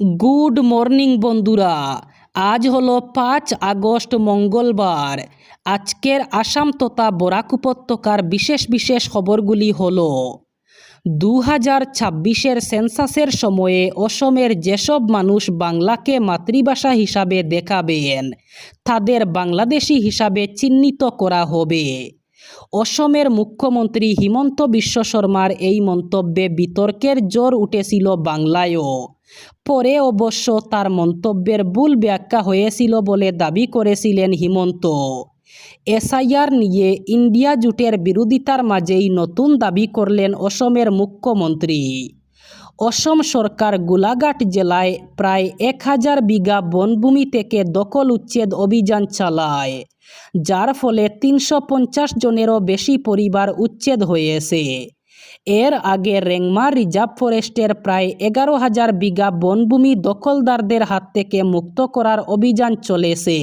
Good morning বন্ধুরা। আজ হলো পাঁচ আগস্ট মঙ্গলবার। আজকের আসাম তথা বরাক উপত্যকার বিশেষ বিশেষ খবরগুলি হল দু হাজার ছাব্বিশের সেন্সাসের সময়ে অসমের যেসব মানুষ বাংলাকে মাতৃভাষা হিসাবে দেখাবেন, তাদের বাংলাদেশি হিসাবে চিহ্নিত করা হবে। অসমের মুখ্যমন্ত্রী হিমন্ত বিশ্ব শর্মার এই মন্তব্যে বিতর্কের জোর উঠেছিল বাংলায়ও। পরে অবশ্য তার মন্তব্যের ভুল ব্যাখ্যা হয়েছিল বলে দাবি করেছিলেন হিমন্ত। এসআইআর নিয়ে ইন্ডিয়া জুটের বিরোধিতার মাঝেই নতুন দাবি করলেন অসমের মুখ্যমন্ত্রী। অসম সরকার গোলাঘাট জেলায় প্রায় এক হাজার বিঘা বনভূমি থেকে দখল উচ্ছেদ অভিযান চালায়, যার ফলে তিনশো পঞ্চাশ জনেরও বেশি পরিবার উচ্ছেদ হয়েছে। এর আগে রেংমা রিজার্ভ ফরেস্টের প্রায় এগারো হাজার বিঘা বনভূমি দখলদারদের হাত থেকে মুক্ত করার অভিযান চলেছে।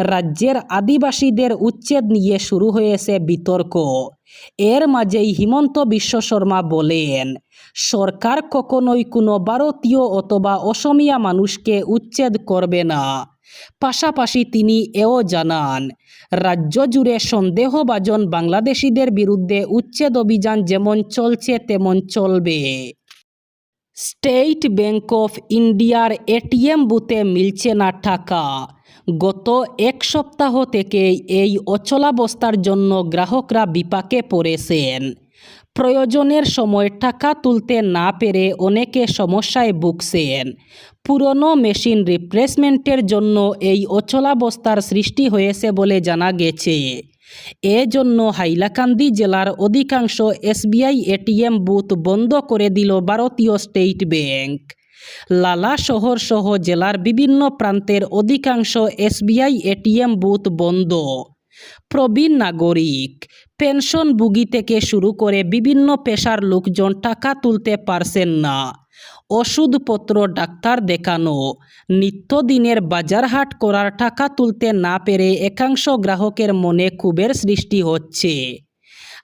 রাজ্যের আদিবাসীদের উচ্ছেদ নিয়ে শুরু হয়েছে বিতর্ক। এর মাঝেই হিমন্ত বিশ্ব শর্মা বলেন, সরকার কখনোই কোনো ভারতীয় অথবা অসমিয়া মানুষকে উচ্ছেদ করবে না। পাশাপাশি তিনি এও জানান, রাজ্য জুড়ে সন্দেহভাজন বাংলাদেশিদের বিরুদ্ধে উচ্ছেদ অভিযান যেমন চলছে, তেমন চলবে। স্টেট ব্যাংক অফ ইন্ডিয়ার এটিএম বুথে মিলছে না টাকা। গত এক সপ্তাহ থেকে এই অচলাবস্থার জন্য গ্রাহকরা বিপাকে পড়েছেন। প্রয়োজনের সময় টাকা তুলতে না পেরে অনেকে সমস্যায় ভুগছেন। পুরনো মেশিন রিপ্লেসমেন্টের জন্য এই অচলাবস্থার সৃষ্টি হয়েছে বলে জানা গেছে। এজন্য হাইলাকান্দি জেলার অধিকাংশ এসবিআই এটিএম বুথ বন্ধ করে দিল ভারতীয় স্টেট ব্যাংক। লালা শহর সহ জেলার বিভিন্ন প্রান্তের অধিকাংশ এসবিআই এটিএম বুথ বন্ধ। প্রবীণ নাগরিক পেনশনভোগী থেকে শুরু করে বিভিন্ন পেশার লোকজন টাকা তুলতে পারছেন না। ওষুধপত্র, ডাক্তার দেখানো। নিত্যদিনের বাজারহাট করার টাকা তুলতে না পেরে একাংশ গ্রাহকের মনে ক্ষোভের সৃষ্টি হচ্ছে।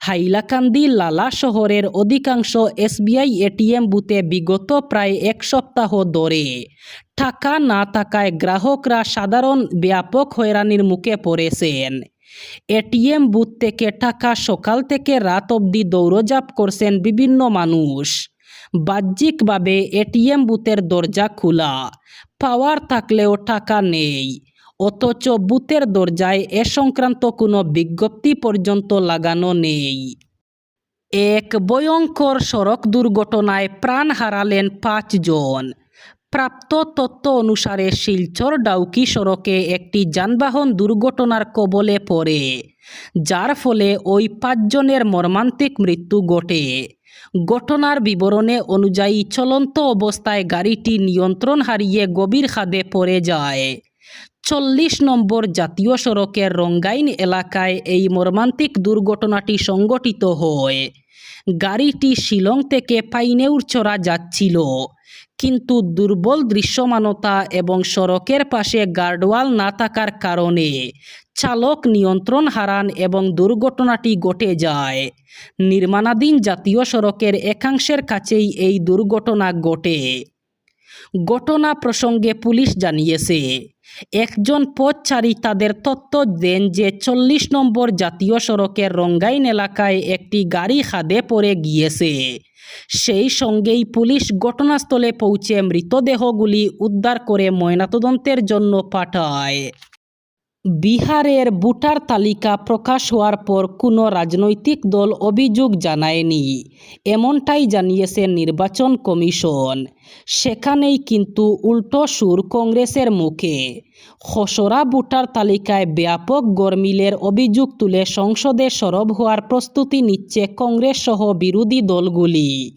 হাইলাকান্দি, লালা শহরের অধিকাংশ এসবিআই এটিএম বুথে বিগত প্রায় এক সপ্তাহ ধরে টাকা না থাকায় গ্রাহকরা সাধারণ, ব্যাপক হয়রানির মুখে পড়েছেন। এটিএম বুথ থেকে টাকা সকাল থেকে রাত অবধি দৌড়জাপ করছেন বিভিন্ন মানুষ। বাহ্যিকভাবে এটিএম বুথের দরজা খোলা। পাওয়ার থাকলেও টাকা নেই। অথচ বুথের দরজায় এ সংক্রান্ত কোনো বিজ্ঞপ্তি পর্যন্ত লাগানো নেই। এক ভয়ঙ্কর সড়ক দুর্ঘটনায় প্রাণ হারালেন পাঁচজন প্রাপ্ত তথ্য অনুসারে শিলচর ডাউকি সড়কে একটি যানবাহন দুর্ঘটনার কবলে পড়ে, যার ফলে ওই পাঁচজনের মর্মান্তিক মৃত্যু ঘটে। ঘটনার বিবরণে অনুযায়ী চলন্ত অবস্থায় গাড়িটি নিয়ন্ত্রণ হারিয়ে গভীর খাদে পড়ে যায়। চল্লিশ নম্বর জাতীয় সড়কের রঙ্গাইন এলাকায় এই মর্মান্তিক দুর্ঘটনাটি সংঘটিত হয়। গাড়িটি শিলং থেকে পাইনেউর চড়া যাচ্ছিল। কিন্তু দুর্বল দৃশ্যমানতা এবং সড়কের পাশে গার্ডওয়াল না থাকার কারণে চালক নিয়ন্ত্রণ হারান এবং দুর্ঘটনাটি ঘটে যায়। নির্মাণাধীন জাতীয় সড়কের একাংশের কাছেই এই দুর্ঘটনা ঘটে। ঘটনা প্রসঙ্গে পুলিশ জানিয়েছে, একজন পথচারী তাদের তথ্য দেন যে চল্লিশ নম্বর জাতীয় সড়কের রঙ্গাইন এলাকায় একটি গাড়ি খাদে পড়ে গিয়েছে। সেই সঙ্গেই পুলিশ ঘটনাস্থলে পৌঁছে মৃতদেহগুলি উদ্ধার করে ময়নাতদন্তের জন্য পাঠায়। বিহারের ভোটার তালিকা প্রকাশ হওয়ার পর কোনো রাজনৈতিক দল অভিযোগ জানায়নি। এমনটাই জানিয়েছে নির্বাচন কমিশন। সেখানেই কিন্তু উল্টো সুর কংগ্রেসের মুখে। খসড়া ভোটার তালিকায় ব্যাপক গরমিলের অভিযোগ তুলে সংসদে সরব হওয়ার প্রস্তুতি নিচ্ছে কংগ্রেস সহ বিরোধী দলগুলি।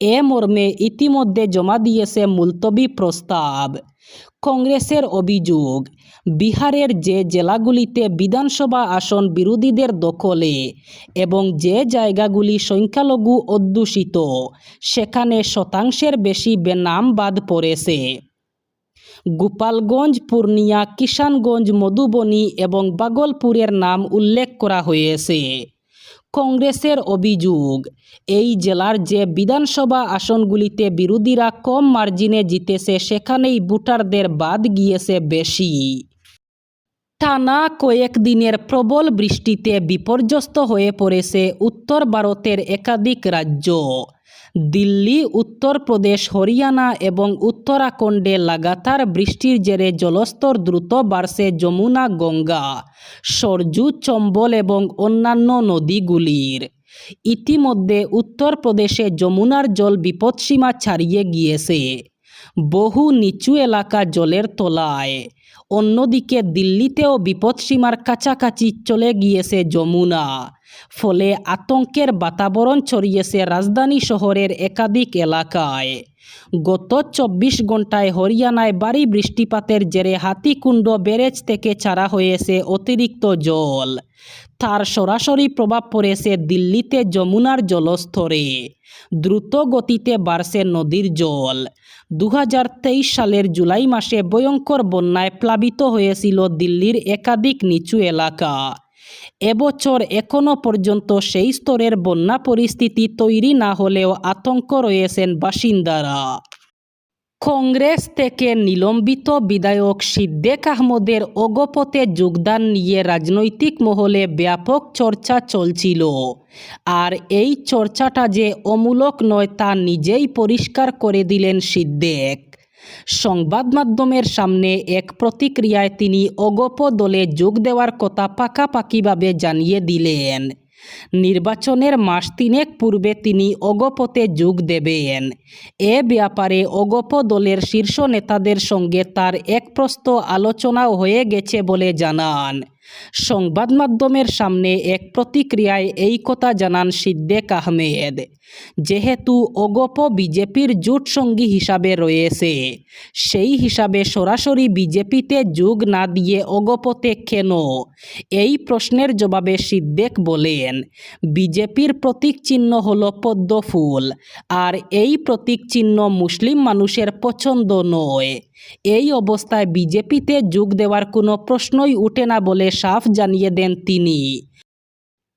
এ মর্মে ইতিমধ্যে জমা দিয়েছে মুলতবি প্রস্তাব। কংগ্রেসের অভিযোগ, বিহারের যে জেলাগুলিতে বিধানসভা আসন বিরোধীদের দখলে এবং যে জায়গাগুলি সংখ্যালঘু অধ্যুষিত, সেখানে শতাংশের বেশি বেনাম বাদ পড়েছে। গোপালগঞ্জ, পূর্ণিয়া, কিষানগঞ্জ, মধুবনী এবং বাগলপুরের নাম উল্লেখ করা হয়েছে। কংগ্রেসের অভিযোগ, এই জেলার যে বিধানসভা আসনগুলিতে বিরোধীরা কম মার্জিনে জিতেছে, সেখানেই ভোটারদের বাদ গিয়েছে বেশি। টানা কয়েকদিনের প্রবল বৃষ্টিতে বিপর্যস্ত হয়ে পড়েছে উত্তর ভারতের একাধিক রাজ্য। দিল্লি উত্তরপ্রদেশ হরিয়ানা এবং উত্তরাখণ্ডে লাগাতার বৃষ্টির জেরে জলস্তর দ্রুত বাড়ছে যমুনা, গঙ্গা, সরজু, চম্বল এবং অন্যান্য নদীগুলির। ইতিমধ্যে উত্তরপ্রদেশে যমুনার জল বিপদসীমা ছাড়িয়ে গিয়েছে। বহু নিচু এলাকা জলের তলায়। অন্যদিকে দিল্লিতেও বিপদসীমার কাছাকাছি চলে গিয়েছে যমুনা। ফলে আতঙ্কের বাতাবরণ ছড়িয়েছে রাজধানী শহরের একাধিক এলাকায়। গত চব্বিশ ঘন্টায় হরিয়ানায় বাড়ি বৃষ্টিপাতের জেরে হাতিকুণ্ড ব্যারেজ থেকে ছাড়া হয়েছে অতিরিক্ত জল। তার সরাসরি প্রভাব পড়েছে দিল্লিতে যমুনার জলস্তরে। দ্রুত গতিতে বাড়ছে নদীর জল। দু হাজার তেইশ সালের জুলাই মাসে ভয়ঙ্কর বন্যায় প্লাবিত হয়েছিল দিল্লির একাধিক নিচু এলাকা। এবছর এখনও পর্যন্ত সেই স্তরের বন্যা পরিস্থিতি তৈরি না হলেও আতঙ্ক রয়েছেন বাসিন্দারা। কংগ্রেস থেকে নিলম্বিত বিধায়ক সিদ্দেক আহমদের অগপথে যোগদান নিয়ে রাজনৈতিক মহলে ব্যাপক চর্চা চলছিল। আর এই চর্চাটা যে অমূলক নয় তা নিজেই পরিষ্কার করে দিলেন সিদ্দেক। সংবাদ মাধ্যমের সামনে এক প্রতিক্রিয়ায় তিনি অগপ দলে যোগ দেওয়ার কথা পাকাপাকিভাবে জানিয়ে দিলেন। নির্বাচনের মাস তিনেক পূর্বে তিনি অগপতে যোগ দেবেন। এ ব্যাপারে অগপ দলের শীর্ষ নেতাদের সঙ্গে তার এক প্রস্ত আলোচনাও হয়ে গেছে বলে জানান। সংবাদ মাধ্যমের সামনে এক প্রতিক্রিয়ায় এই কথা জানান সিদ্দেক আহমেদ। যেহেতু অগপ বিজেপির জোট সঙ্গী হিসাবে রয়েছে, সেই হিসাবে সরাসরি বিজেপিতে যোগ না দিয়ে অগপতে কেন? এই প্রশ্নের জবাবে সিদ্দেক বলেন, বিজেপির প্রতীক চিহ্ন হল পদ্মফুল আর এই প্রতীক চিহ্ন মুসলিম মানুষের পছন্দ নয়। এই অবস্থায় বিজেপিতে যোগ দেওয়ার কোনো প্রশ্নই উঠে না বলে সাফ জানিয়ে দেন তিনি।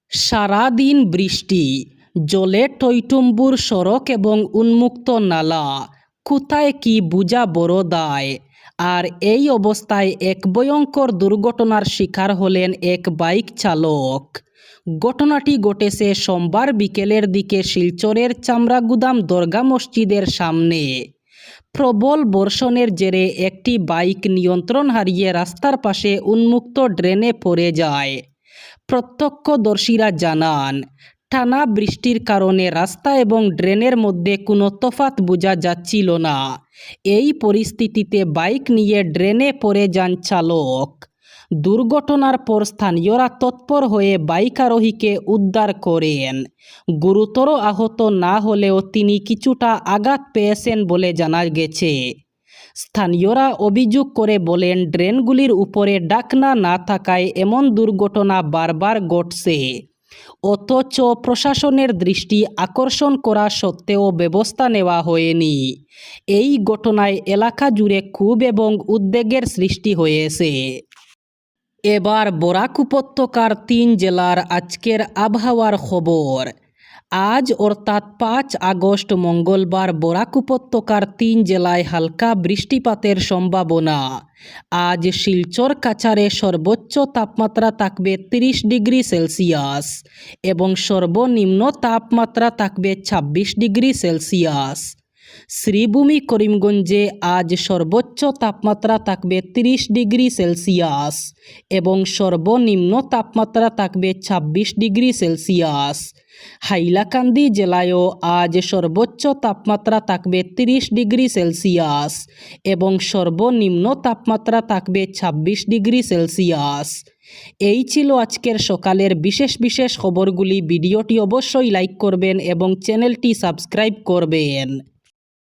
সারাদিন বৃষ্টি, জলে টইটুম্বুর সড়ক এবং উন্মুক্ত নালা, কোথায় কি বুঝা বড় দায়। আর এই অবস্থায় এক ভয়ঙ্কর দুর্ঘটনার শিকার হলেন এক বাইক চালক। ঘটনাটি ঘটেছে সোমবার বিকেলের দিকে শিলচরের চামড়াগুদাম দরগা মসজিদের সামনে। প্রবল বর্ষণের জেরে একটি বাইক নিয়ন্ত্রণ হারিয়ে রাস্তার পাশে উন্মুক্ত ড্রেনে পড়ে যায়। প্রত্যক্ষদর্শীরা জানান, টানা বৃষ্টির কারণে রাস্তা এবং ড্রেনের মধ্যে কোনো তফাত বোঝা যাচ্ছিল না। এই পরিস্থিতিতে বাইক নিয়ে ড্রেনে পড়ে যান চালক। দুর্ঘটনার পর স্থানীয়রা তৎপর হয়ে বাইক আরোহীকে উদ্ধার করেন। গুরুতর আহত না হলেও তিনি কিছুটা আঘাত পেয়েছেন বলে জানা গেছে। স্থানীয়রা অভিযোগ করে বলেন, ড্রেনগুলির উপরে ডাকনা না থাকায় এমন দুর্ঘটনা বারবার ঘটছে। অথচ প্রশাসনের দৃষ্টি আকর্ষণ করা সত্ত্বেও ব্যবস্থা নেওয়া হয়নি। এই ঘটনায় এলাকা জুড়ে ক্ষোভ এবং উদ্বেগের সৃষ্টি হয়েছে। এবার বরাক উপত্যকার তিন জেলার আজকের আবহাওয়ার খবর। আজ অর্থাৎ পাঁচ আগস্ট মঙ্গলবার বরাক উপত্যকার তিন জেলায় হালকা বৃষ্টিপাতের সম্ভাবনা। আজ শিলচর কাছারে সর্বোচ্চ তাপমাত্রা থাকবে তিরিশ ডিগ্রি সেলসিয়াস এবং সর্বনিম্ন তাপমাত্রা থাকবে ছাব্বিশ ডিগ্রি সেলসিয়াস। শ্রীভূমি করিমগঞ্জে আজ সর্বোচ্চ তাপমাত্রা থাকবে তিরিশ ডিগ্রি সেলসিয়াস এবং সর্বনিম্ন তাপমাত্রা থাকবে ছাব্বিশ ডিগ্রি সেলসিয়াস। হাইলাকান্দি জেলায়ও আজ সর্বোচ্চ তাপমাত্রা থাকবে তিরিশ ডিগ্রি সেলসিয়াস এবং সর্বনিম্ন তাপমাত্রা থাকবে ছাব্বিশ ডিগ্রি সেলসিয়াস। এই ছিল আজকের সকালের বিশেষ বিশেষ খবরগুলি। ভিডিওটি অবশ্যই লাইক করবেন এবং চ্যানেলটি সাবস্ক্রাইব করবেন।